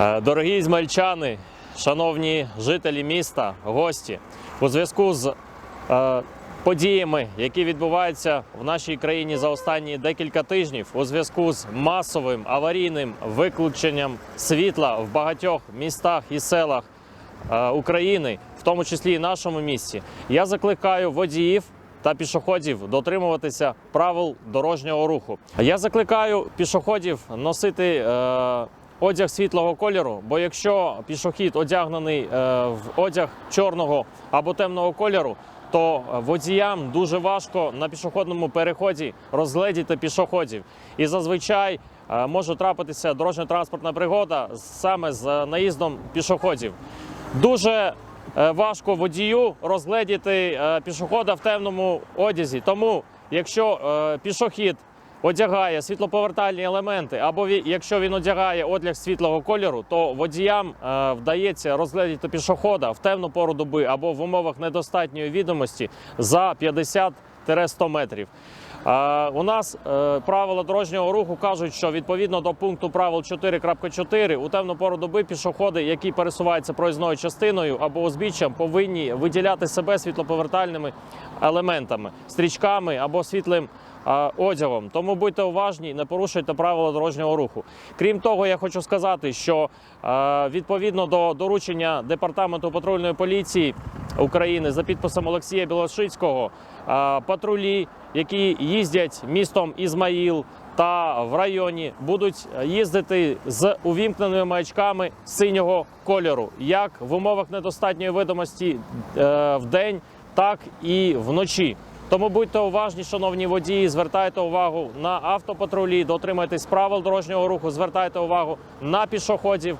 Е, Дорогі змельчани, шановні жителі міста, гості, у зв'язку з е, подіями, які відбуваються в нашій країні за останні декілька тижнів, у зв'язку з масовим аварійним виключенням світла в багатьох містах і селах е, України, в тому числі і нашому місті, я закликаю водіїв та пішоходів дотримуватися правил дорожнього руху. Я закликаю пішоходів носити е, одяг світлого кольору, бо якщо пішохід одягнений е, в одяг чорного або темного кольору, то водіям дуже важко на пішохідному переході розгледіти пішоходів. І зазвичай е, може трапитися дорожньо-транспортна пригода саме з наїздом пішоходів. Дуже е, важко водію розгледіти пішохода в темному одязі. Тому, якщо пішохід одягає світлоповертальні елементи, або якщо він одягає одяг світлого кольору, то водіям е, вдається розгледіти пішохода в темну пору доби або в умовах недостатньої відомості за 50-100 метрів. Е, У нас е, правила дорожнього руху кажуть, що відповідно до пункту правил 4.4 у темну пору доби пішоходи, які пересуваються проїзною частиною або узбіччям, повинні виділяти себе світлоповертальними елементами, стрічками або світлим одягом. Тому будьте уважні, не порушуйте правила дорожнього руху. Крім того, я хочу сказати, що відповідно до доручення департаменту патрульної поліції України за підписом Олексія Білошицького, патрулі, які їздять містом Ізмаїл та в районі, будуть їздити з увімкненими маячками синього кольору, як в умовах недостатньої видимості е, в день, так і вночі. Тому будьте уважні, шановні водії, звертайте увагу на автопатрулі, дотримуйтесь правил дорожнього руху, звертайте увагу на пішоходів.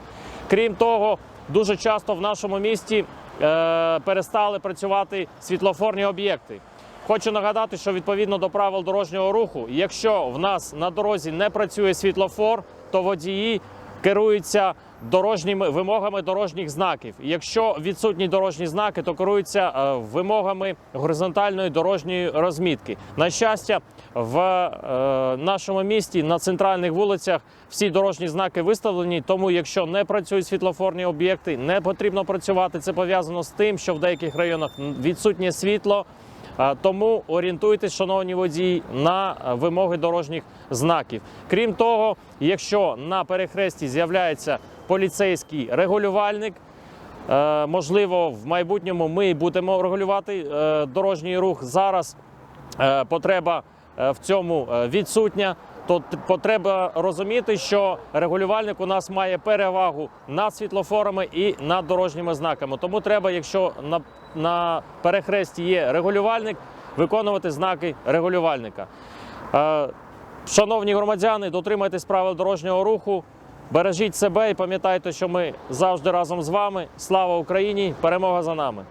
Крім того, дуже часто в нашому місті е, перестали працювати світлофорні об'єкти. Хочу нагадати, що відповідно до правил дорожнього руху, якщо в нас на дорозі не працює світлофор, то водії керуються дорожніми вимогами дорожніх знаків. Якщо відсутні дорожні знаки, то керуються е, вимогами горизонтальної дорожньої розмітки. На щастя, в е, нашому місті на центральних вулицях всі дорожні знаки виставлені. Тому, якщо не працюють світлофорні об'єкти, не потрібно працювати. Це пов'язано з тим, що в деяких районах відсутнє світло. А, Тому орієнтуйтесь, шановні водії, на е, вимоги дорожніх знаків. Крім того, якщо на перехресті з'являється поліцейський регулювальник, е, можливо, в майбутньому ми будемо регулювати е, дорожній рух. Зараз е, потреба е, в цьому е, відсутня. То потреба розуміти, що регулювальник у нас має перевагу над світлофорами і над дорожніми знаками. Тому треба, якщо на, на перехресті є регулювальник, виконувати знаки регулювальника. Е, Шановні громадяни, дотримайтесь правил дорожнього руху, бережіть себе і пам'ятайте, що ми завжди разом з вами. Слава Україні! Перемога за нами!